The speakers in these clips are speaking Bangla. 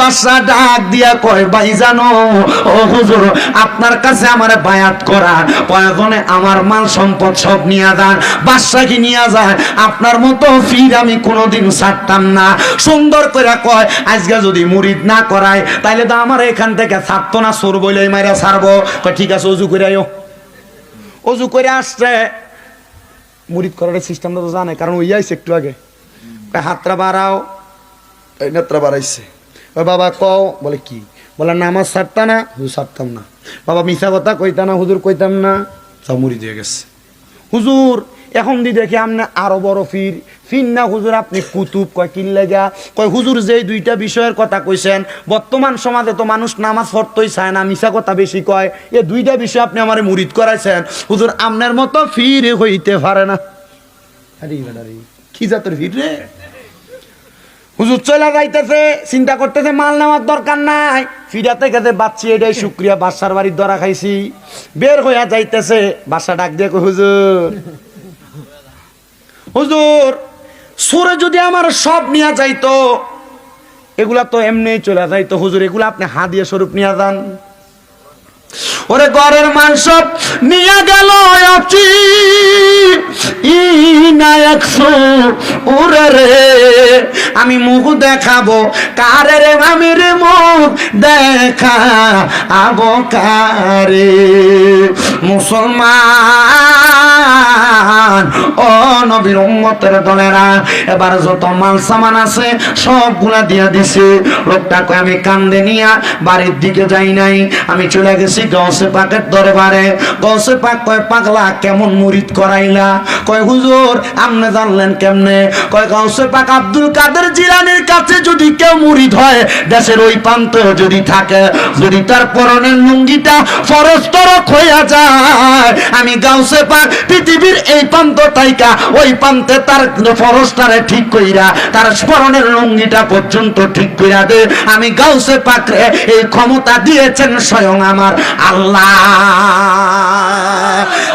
বাদশা ডাক দিয়া কয়, ভাই জানো, ও হুজুর, আপনার কাছে আমার বায়াত করা প্রয়োজনে আমার মাল সম্পদ সব নিয়ে যান বাদশাকে নিয়ে যায়? আপনার মতো ফির আমি কোনোদিন ছাড়তাম না। সুন্দর করে কয়, আজকে যদি মুরিদ না করায়, তাইলে তো আমার এখান থেকে ছাড়তো না সর বইলে মাইরা ছাড়বো। ঠিক আছে, অজু করে আয়ো। অজু করে আসছে। মুরিদ করার সিস্টেমটা তো জানে, কারণ ওই আইছে একটু আগে। হাতটা বাড়াও। নেত্রা বাড়াইছে। বাবা কও বলে কি? বলে নামাজ ছাড়তা না হুজুর ছাড়তাম না। বাবা মিশা কথা কইতা না হুজুর কইতাম না। সব মুড়ি দিয়ে গেছে। হুজুর এখন দি দেখি আপনি আরও বড় ফির। ফির না হুজুর আপনি কুতুব কয় কিনলে যা কয় হুজুর যেই দুইটা বিষয়ের কথা কইছেন বর্তমান সমাজে তো মানুষ নামাজ পড়তেই চায় না মিশা কথা বেশি কয়। এ দুইটা বিষয় আপনি আমার মুরিদ করাইছেন। হুজুর আপনার মতো ফির হইতে পারে না। আরে কি জাতের ভিড় রে? হুজুর চলে যাইতেছে, চিন্তা করতেছে, মাল নেওয়ার দরকার নাই। ফিরাতে গেছে বাচ্চি এটাই শুক্রিয়া বাসার বাড়ির দরা খাইছি। বের হইয়া যাইতেছে বাসা ডাক দিয়ে হুজুর হুজুর, সুরে যদি আমার সব নিয়ে যাইতো, এগুলা তো এমনি চলে যাইতো। হুজুর, এগুলা আপনি হাদিয়া স্বরূপ নিয়ে যান। ওরে ঘরের মাংস নিয়ে গেল ওরে রে। আমি মুখ দেখাবো, কারে রে আমি রে মুখ দেখা আবো কারে? মুসলমান, ও নবীর উম্মতের দলেরা, এবার যত মাল সামান আছে, সবগুলা দিয়া দিছে। লোকটা কয় আমি কান্দে নিয়া বাড়ির দিকে যাই নাই। আমি চলে গেছি গৌসে পাকের দরবারে গৌসে পাক কয়, পাগলা, কেমন মুরিদ করাইলা? কয়, হুজুর আপনি জানলেন কেমনে? কয় গৌসে পাক আব্দুল কাদের জিলানির কাছে যদি কেউ মুরিদ হয়, দেশের ওই প্রান্তে যদি থাকে, যদি তার পরনের লুঙ্গিটা ফরস্তরক হইয়া যায়, আমি গাউসে পাক পৃথিবীর এই প্রান্ত তাইকা, ওই প্রান্তে তার ফরস্টারে ঠিক কইরা, তার স্মরণের লুঙ্গিটা পর্যন্ত ঠিক কইরা দে। আমি গাউসে পাক এই ক্ষমতা দিয়েছেন স্বয়ং আমার আল্লাহ।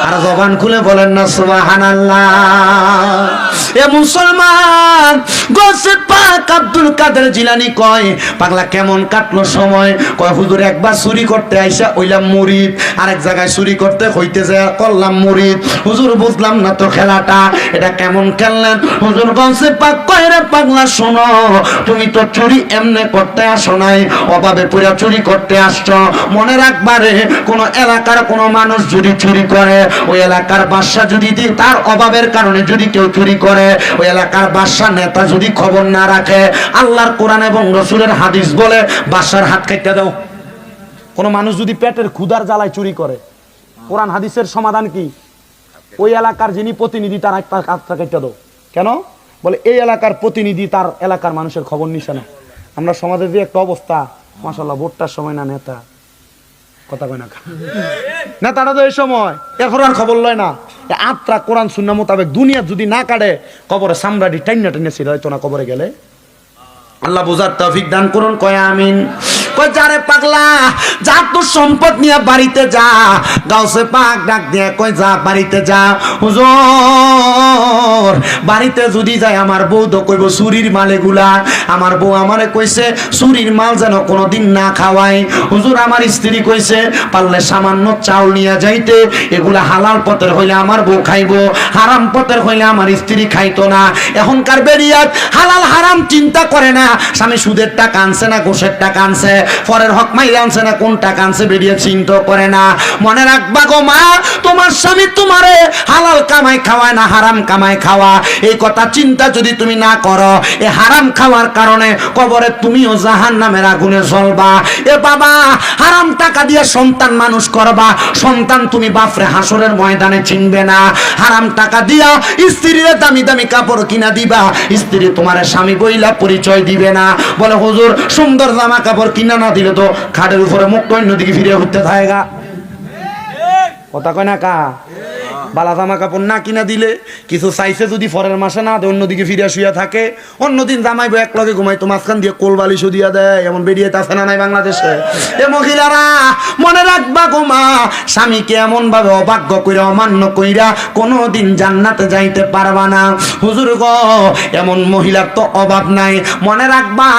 আর জবান খুলে বলেন না সুবাহান আল্লাহ এ মুসলমান গোসে পাক আব্দুল কাদের জিলানি কয়, পাগলা কেমন কাটলো সময়? কয়, হুজুর, একবার চুরি করতে আইসা ওইলাম মুরিদ, আরেক জায়গায় চুরি করতে হইতে যায় করলাম মুরিদ। হুজুর, বুঝলাম না তো খেলাটা, এটা কেমন খেললেন? হুজুর গঞ্জে পাক কয় রে পাগলা, শোনো, তুমি তো চুরি এমনে করতে আসো নাই, অভাবে পুরা চুরি করতে আসছো। মনে রাখবারে কোন এলাকার কোন মানুষ যদি চুরি করে, ওই এলাকার বাদশা যদি তার অভাবের কারণে যদি কেউ চুরি করে, ওই এলাকার বাদশা নেতা যদি খবর না রাখে, আল্লাহর কোরআন এবং রসুলের হাদিস বলে, বাদশার হাত কেটে দাও। কোন মানুষ যদি পেটের ক্ষুধার জ্বালায় চুরি করে, কোরআন হাদিসের সমাধান কি? ওই এলাকার যিনি প্রতিনিধি, তার একটা হাতটা কেটে দাও। কেন? বলে, এই এলাকার প্রতিনিধি তার এলাকার মানুষের খবর নিছে না। আমরা সমাজের যে একটা অবস্থা মাসাল্লাহ ভোটটার সময় না নেতা। কথা কয় না তারা তো এই সময়, এখন আর খবর লয় না। এ আত্রা কোরআন শূন্য মোতাবেক দুনিয়া যদি না কাটে, কবরে সামরাডি টাইনা টাইনা ছিল, হয়তো না কবরে গেলে। আল্লাহ বুঝার তফিক দান করুন, কয়া আমিন। কয় যারে পাগলা? যা তোর সম্পদ নিয়ে বাড়িতে যা। গাউসে পাক ডাক দিয়ে কয় যা, বাড়িতে যা। হুজুর, বাড়িতে যদি যায় আমার বউ তো কইব চুরির মালেগুলা আমার বউ আমারে কইছে, চুরির মাল যেন কোনোদিন না খাওয়াই হুজুর, আমার স্ত্রী কইছে, পারলে সামান্য চাউল নিয়ে যাইতে। এগুলা হালাল পথের হইলে আমার বউ খাইবো, হারাম পথের হইলে আমার স্ত্রী খাইতো না। এখনকার বেরিয়াত হালাল হারাম চিন্তা করে না। স্বামী সুদের টাকা আনছে না, ঘোষের টাকা আনছে। পরের হক মাইরে আনছে না, কোন টাকা আনছে বেরিয়ে চিন্তা করে না। মনে রাখবা গো মা, তোমার স্বামী তোমারে হালাল কামাই খাওয়ায় না, হারাম কামাই খাওয়া। এই কথা চিন্তা যদি তুমি না করো, এ হারাম খাওয়ার কারণে কবরে তুমিও জাহান নামের আগুনে জ্বলবা। এ বাবা, হারাম টাকা দিয়ে সন্তান মানুষ করবা, সন্তান তুমি বাপরে হাসরের ময়দানে চিনবে না। হারাম টাকা দিয়া স্ত্রীর দামি দামি কাপড় কিনা দিবা, স্ত্রী তোমার স্বামী বইলা পরিচয় দিবে না। বলে, হুজুর, সুন্দর জামা কাপড় কিনা না দিলে তো খাটের উপরে মুখ অন্যদিকে ফিরে উঠতে থাকে কথা কয় না কা? বালা জামা কাপড় না কিনা দিলে কিছু চাইছে যদি পরের মাসে না দেয়, অন্যদিকে ফিরে শুয়ে থাকে। অন্যদিন জামাইবো এক লগে ঘুমাইতো, মাঝখান দিয়ে কোল বালিশও দিয়া দেয়, এমন বেরিয়ে আছে না নাই বাংলাদেশে। এ মহিলারা, মনে রাখবা গো মা, স্বামীকে এমন ভাবে অভাগ্য কইরা, অমান্য কইরা কোনোদিন জান্নাতে যাইতে পারবা না। হুজুর গো, এমন মহিলার তো অভাব নাই। মনে রাখবা,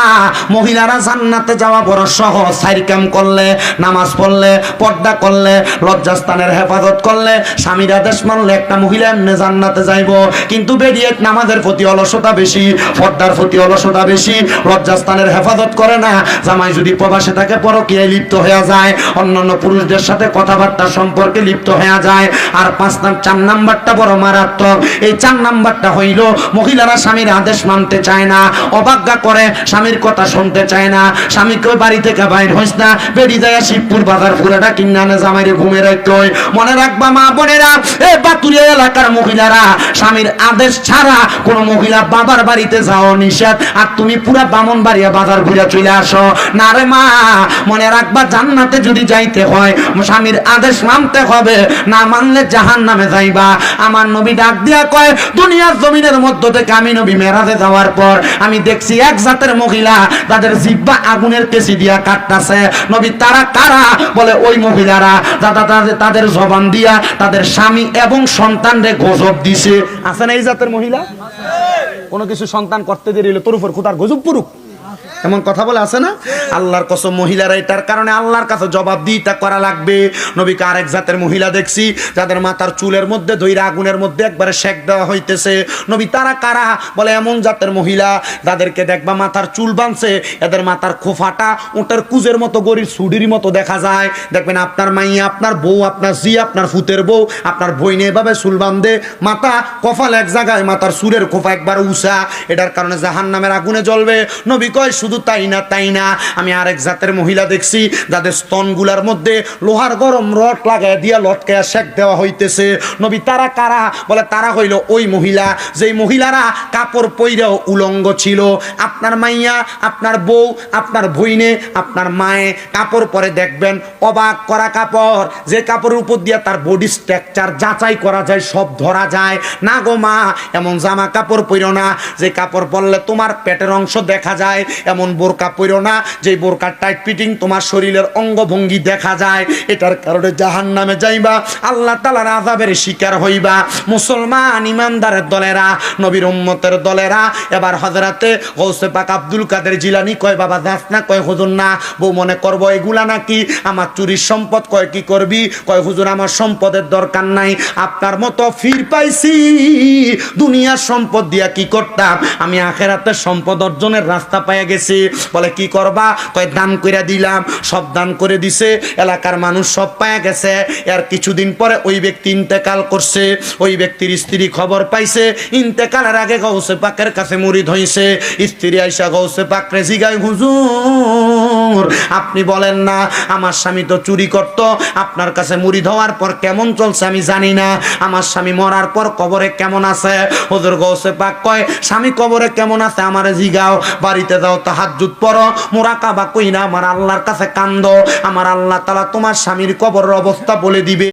মহিলারা জান্নাতে যাওয়া বড় সহজ। সাইরকাম করলে, নামাজ পড়লে, পর্দা করলে, লজ্জাস্থানের হেফাজত করলে, স্বামীর আদেশ মানলে একটা মহিলা এমনি জান্নাতে যাইব। কিন্তু বেরিয়ে নামাজের প্রতি অলসতা বেশি, পর্দার প্রতি অলসতা বেশি, লজ্জাস্থানের হেফাজত করে না। জামাই যদি প্রবাসে থাকে, পরকীয়ায় লিপ্ত হয়ে যায়। অন্যান্য পুরুষদের সাথে কথাবার্তা সম্পর্কে লিপ্ত হয়ে যায়। আর পাঁচ নাম, চার নাম্বারটা বড় মারাত্মক। এই চার নাম্বারটা হইল, মহিলারা স্বামীর আদেশ মানতে চায় না অবাজ্ঞা করে, স্বামীর কথা শুনতে চায় না। স্বামীকে বাড়ি থেকে বাইর হইস না। বেরিয়ে যায় শিবপুর বাজার পুরাটা কিনানে জামাইরে ঘুমে রাখতে মনে রাখবা মা বোনেরা এ বাতুরিয়া এলাকার মহিলারা, স্বামীর আদেশ ছাড়া কোন মহিলা বাবার বাড়িতে যাও নিষেধ। আর তুমি পুরা বামন বাড়িয়া বাজার ঘুরে চলে আসো। না রে মা, মনে রাখবা জান্নাতে যদি যাইতে হয়, স্বামীর আদেশ মানতে হবে। না মানলে জাহান নামে যাইবা। আমার নবী ডাক দিয়া কয়, দুনিয়ার জমিনের মধ্য থেকে আমি নবী মেরাজে যাওয়ার পর আমি দেখছি এক জাতের মহিলা তাদের জিব্বা আগুনের কেসি দিয়া কাটতাছে। নবী তারা কারা? বলে, ওই মহিলারা তাদের জবান দিয়া তাদের স্বামী এবং সন্তানরে গজব দিছে। আছে না এই জাতের মহিলা? কোনো কিছু সন্তান করতে দেরি তোর উপর খুদার গজব পুরুক এমন কথা বলে আছে না? আল্লাহর কসম মহিলারা এটার কারণে আল্লাহর কাছে জবাব দিতে করা লাগবে। নবীকে আরেক জাতের মহিলা দেখছি, যাদের মাথার চুলের মধ্যে ধৈরা আগুনের মধ্যে একবারে শেক দেওয়া হইতেছে। নবী তারা কারা? বলে এমন জাতের মহিলা, যাদেরকে দেখবা মাথার চুল বানছে এদের মাথার খোফাটা ওটার কুজের মতো গরির সুডির মতো দেখা যায়। দেখবেন আপনার মাইয়া, আপনার বউ, আপনার জি আপনার ফুতের বউ, আপনার বইনে এভাবে চুল বান্ধে মাথা কফাল এক জায়গায়, মাথার সুরের খোফা একবার উষা এটার কারণে জাহান নামের আগুনে জ্বলবে। নবী কয় শুধু তাই না তাই না? আমি আরেক জাতের মহিলা দেখছি, যাদের স্তনগুলার মধ্যে লোহার গরম রড লাগায় দিয়া লটকায়া শেক দেওয়া হইতেছে। নবী তারা কারা? বলে, তারা হইল ওই মহিলা, যেই মহিলারা কাপড় পইরাও উলঙ্গ ছিল। আপনার মাইয়া, আপনার বউ, আপনার ভইনে, আপনার মায়ে, কাপড় পরে দেখবেন অবাক করা কাপড়। যে কাপড়ের উপর দিয়া তার বডি স্ট্রাকচার যাচাই করা যায়, সব ধরা যায়। না গো মা, এমন জামা কাপড় পইরো না। যে কাপড় পরলে তোমার পেটের অংশ দেখা যায় এমন বোরকা পইরো না। যে বোরকার টাইট ফিটিং তোমার শরীরের অঙ্গভঙ্গি দেখা যায়, এটার কারণে জাহান নামে যাইবা, আল্লাহ তালার আজাবের শিকার হইবা। মুসলমান ইমানদারের দলেরা, নবীর উম্মতের দলেরা, এবার হজরাতে গৌসে পাক আব্দুল কাদের জিলানি কয়, বাবা, যাস না, কয়, হুজুর, না। বউ মনে করব, এগুলা নাকি আমার চুরির সম্পদ? কয়, কি করবি? কয়, হুজুর, আমার সম্পদের দরকার নাই। আপনার মতো ফির পাইছি। দুনিয়ার সম্পদ দিয়া কি করতাম? আমি আখেরাতের সম্পদ অর্জনের রাস্তা পাইয়া গেছি। বলে, কি করবা? কয়, দান করে দিলাম। সব দান করে দিছে। এলাকার মানুষ সব পায়া গেছে। এর কিছুদিন পরে ওই ব্যক্তি ইন্তেকাল করছে। ওই ব্যক্তির স্ত্রী খবর পাইছে। ইন্তেকালের আগে গৌসে পাকের কাছে মুড়ি ধইছে। স্ত্রী আইসা গৌসে পাক রেজি গাই হুজুর আপনি বলেন না, আমার স্বামী তো চুরি করত, আপনার কাছে মুড়ি ধোয়ার পর কেমন চলছে আমি জানি না, আমার স্বামী মরার পর কবরে কেমন আছে? হুজুর গৌসে পাক কয়, স্বামী কবরে কেমন আছে আমার জিগাও, বাড়িতে যাও তা হাত জুত পড়ো, মোরাকাবা কই না আমার আল্লাহর কাছে কান্দ, আমার আল্লাহ তালা তোমার স্বামীর কবরের অবস্থা বলে দিবে।